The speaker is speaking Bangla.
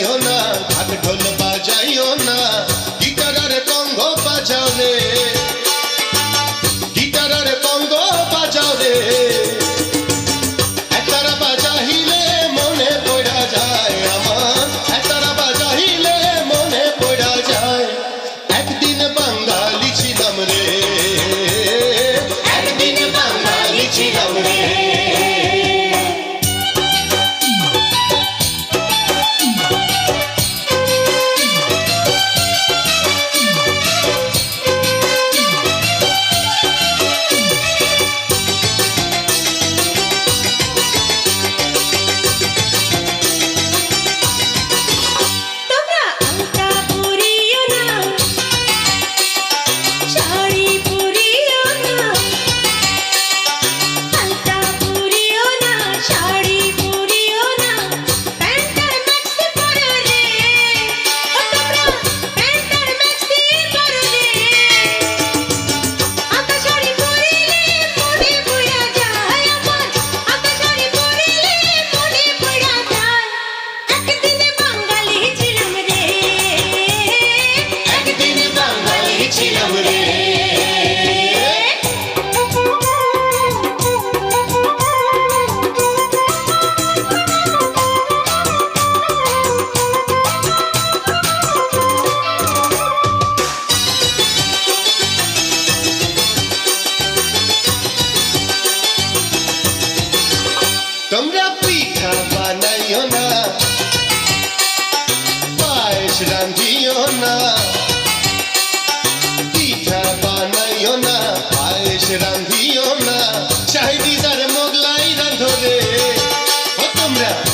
বাজাইও না ভাগ ঢোল বাজাইও না গিটার আর কঙ্গ বাজাও রে গিটার আর কঙ্গ বাজাও রে এতারা বাজাইলে মনে Yeah.